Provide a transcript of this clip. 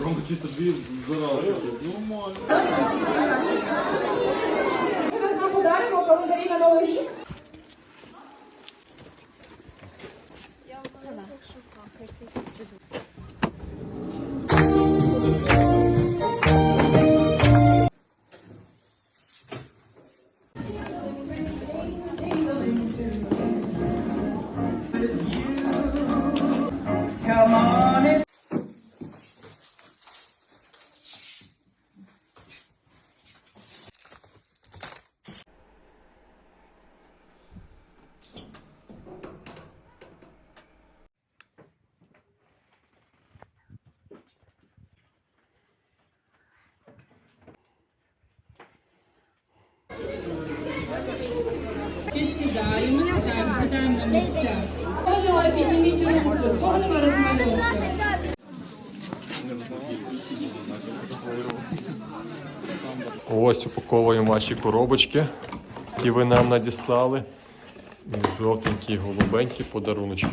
Ром, чи тобі заразу? Нормально. Зараз нам ударимо в календарі на новий рік. Я вам покажу, як сідаємо, сідаємо, сідаємо на місця. Кого підніміть руку, кого розмальовка. Ось упаковуємо ваші коробочки, які ви нам надіслали. Жовтенькі, голубенькі подаруночки.